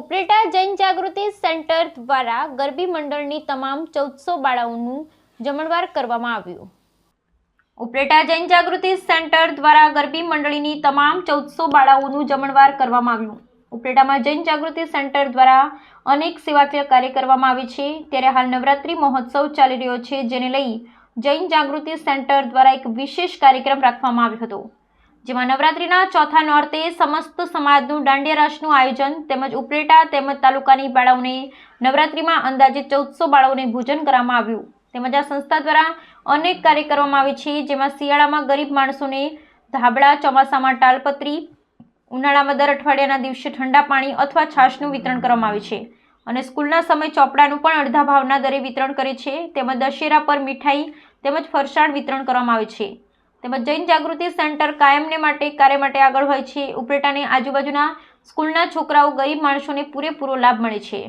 ઉપલેટા જૈન જાગૃતિ centre દ્વારા ગરબી મંડળની તમામ ચૌદસો બાળાઓનું જમણવાર કરવામાં આવ્યું. ઉપલેટા જૈન જાગૃતિ સેન્ટર દ્વારા ગરબી મંડળીની તમામ ચૌદસો બાળાઓનું જમણવાર કરવામાં આવ્યું. ઉપલેટામાં જૈન જાગૃતિ સેન્ટર દ્વારા અનેક સેવાકીય કાર્ય કરવામાં આવે છે. ત્યારે હાલ નવરાત્રિ મહોત્સવ ચાલી રહ્યો છે, જેને લઈ જૈન જાગૃતિ સેન્ટર દ્વારા એક વિશેષ કાર્યક્રમ રાખવામાં આવ્યો હતો. જેમાં નવરાત્રિના ચોથા નોરતે સમસ્ત સમાજનું દાંડિયા રાસનું આયોજન તેમજ ઉપલેટા તેમજ તાલુકાની બાળાઓને નવરાત્રિમાં અંદાજે ચૌદસો બાળાઓને ભોજન કરવામાં આવ્યું. તેમજ આ સંસ્થા દ્વારા અનેક કાર્ય કરવામાં આવે છે, જેમાં શિયાળામાં ગરીબ માણસોને ધાબળા, ચોમાસામાં તાલપત્રી, ઉનાળામાં દર અઠવાડિયાના દિવસે ઠંડા પાણી અથવા છાશનું વિતરણ કરવામાં આવે છે. અને સ્કૂલના સમય ચોપડાનું પણ અડધા ભાવના દરે વિતરણ કરે છે. તેમજ દશેરા પર મીઠાઈ તેમજ ફરસાણ વિતરણ કરવામાં આવે છે. તેમજ જૈન જાગૃતિ સેન્ટર કાયમને માટે કાર્ય માટે આગળ હોય છે. ઉપલેટાની આજુબાજુના સ્કૂલના છોકરાઓ ગરીબ માણસોને પૂરેપૂરો લાભ મળે છે.